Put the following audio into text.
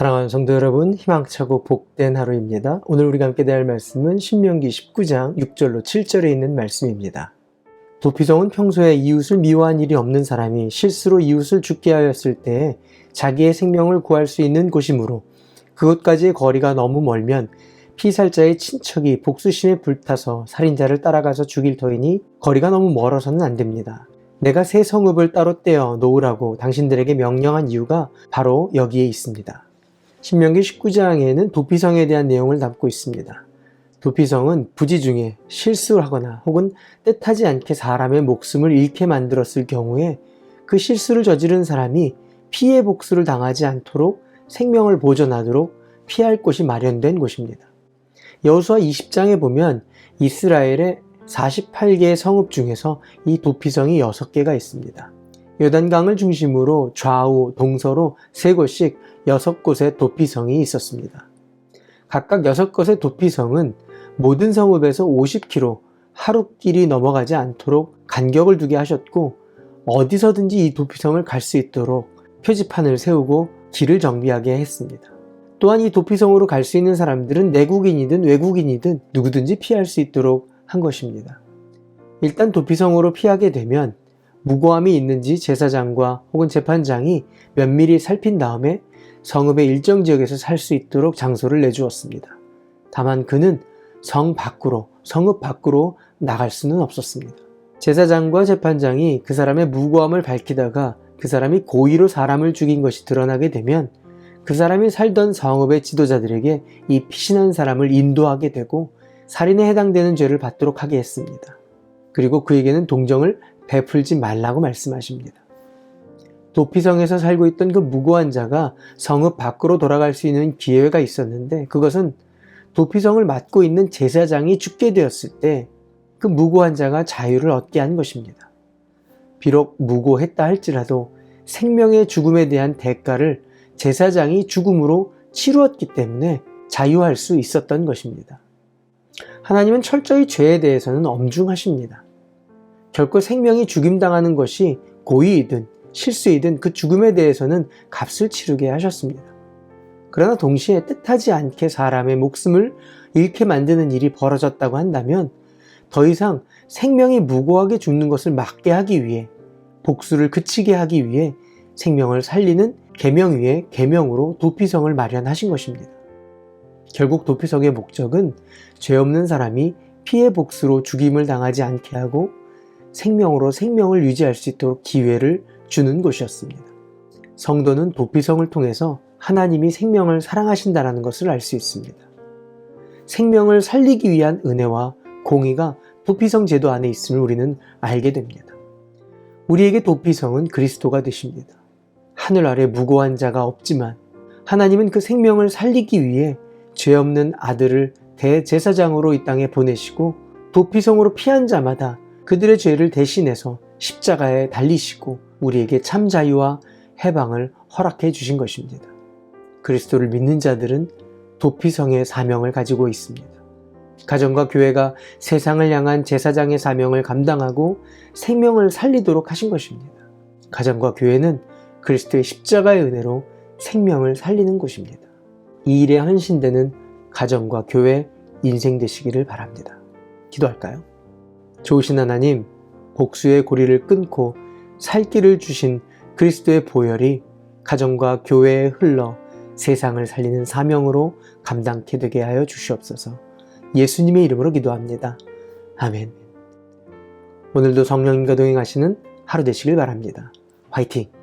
사랑하는 성도 여러분, 희망차고 복된 하루입니다. 오늘 우리가 함께 대할 말씀은 신명기 19장 6절로 7절에 있는 말씀입니다. 도피성은 평소에 이웃을 미워한 일이 없는 사람이 실수로 이웃을 죽게 하였을 때 자기의 생명을 구할 수 있는 곳이므로 그곳까지의 거리가 너무 멀면 피살자의 친척이 복수심에 불타서 살인자를 따라가서 죽일 터이니 거리가 너무 멀어서는 안 됩니다. 내가 새 성읍을 따로 떼어 놓으라고 당신들에게 명령한 이유가 바로 여기에 있습니다. 신명기 19장에는 도피성에 대한 내용을 담고 있습니다. 도피성은 부지 중에 실수를 하거나 혹은 뜻하지 않게 사람의 목숨을 잃게 만들었을 경우에 그 실수를 저지른 사람이 피해 복수를 당하지 않도록 생명을 보존하도록 피할 곳이 마련된 곳입니다. 여호수아 20장에 보면 이스라엘의 48개의 성읍 중에서 이 도피성이 6개가 있습니다. 요단강을 중심으로 좌우, 동서로 세 곳씩 6곳의 도피성이 있었습니다. 각각 6곳의 도피성은 모든 성읍에서 50km 하루길이 넘어가지 않도록 간격을 두게 하셨고 어디서든지 이 도피성을 갈 수 있도록 표지판을 세우고 길을 정비하게 했습니다. 또한 이 도피성으로 갈 수 있는 사람들은 내국인이든 외국인이든 누구든지 피할 수 있도록 한 것입니다. 일단 도피성으로 피하게 되면 무고함이 있는지 제사장과 혹은 재판장이 면밀히 살핀 다음에 성읍의 일정 지역에서 살 수 있도록 장소를 내주었습니다. 다만 그는 성 밖으로, 성읍 밖으로 나갈 수는 없었습니다. 제사장과 재판장이 그 사람의 무고함을 밝히다가 그 사람이 고의로 사람을 죽인 것이 드러나게 되면 그 사람이 살던 성읍의 지도자들에게 이 피신한 사람을 인도하게 되고 살인에 해당되는 죄를 받도록 하게 했습니다. 그리고 그에게는 동정을 베풀지 말라고 말씀하십니다. 도피성에서 살고 있던 그 무고한 자가 성읍 밖으로 돌아갈 수 있는 기회가 있었는데 그것은 도피성을 맡고 있는 제사장이 죽게 되었을 때 그 무고한 자가 자유를 얻게 한 것입니다. 비록 무고했다 할지라도 생명의 죽음에 대한 대가를 제사장이 죽음으로 치루었기 때문에 자유할 수 있었던 것입니다. 하나님은 철저히 죄에 대해서는 엄중하십니다. 결코 생명이 죽임당하는 것이 고의이든 실수이든 그 죽음에 대해서는 값을 치르게 하셨습니다. 그러나 동시에 뜻하지 않게 사람의 목숨을 잃게 만드는 일이 벌어졌다고 한다면 더 이상 생명이 무고하게 죽는 것을 막게 하기 위해 복수를 그치게 하기 위해 생명을 살리는 계명 위에 계명으로 도피성을 마련하신 것입니다. 결국 도피성의 목적은 죄 없는 사람이 피해 복수로 죽임을 당하지 않게 하고 생명으로 생명을 유지할 수 있도록 기회를 주는 곳이었습니다. 성도는 도피성을 통해서 하나님이 생명을 사랑하신다는 것을 알 수 있습니다. 생명을 살리기 위한 은혜와 공의가 도피성 제도 안에 있음을 우리는 알게 됩니다. 우리에게 도피성은 그리스도가 되십니다. 하늘 아래 무고한 자가 없지만 하나님은 그 생명을 살리기 위해 죄 없는 아들을 대제사장으로 이 땅에 보내시고 도피성으로 피한 자마다 그들의 죄를 대신해서 십자가에 달리시고 우리에게 참 자유와 해방을 허락해 주신 것입니다. 그리스도를 믿는 자들은 도피성의 사명을 가지고 있습니다. 가정과 교회가 세상을 향한 제사장의 사명을 감당하고 생명을 살리도록 하신 것입니다. 가정과 교회는 그리스도의 십자가의 은혜로 생명을 살리는 곳입니다. 이 일에 헌신되는 가정과 교회 인생 되시기를 바랍니다. 기도할까요? 좋으신 하나님, 복수의 고리를 끊고 살 길을 주신 그리스도의 보혈이 가정과 교회에 흘러 세상을 살리는 사명으로 감당케 되게 하여 주시옵소서. 예수님의 이름으로 기도합니다. 아멘. 오늘도 성령님과 동행하시는 하루 되시길 바랍니다. 화이팅!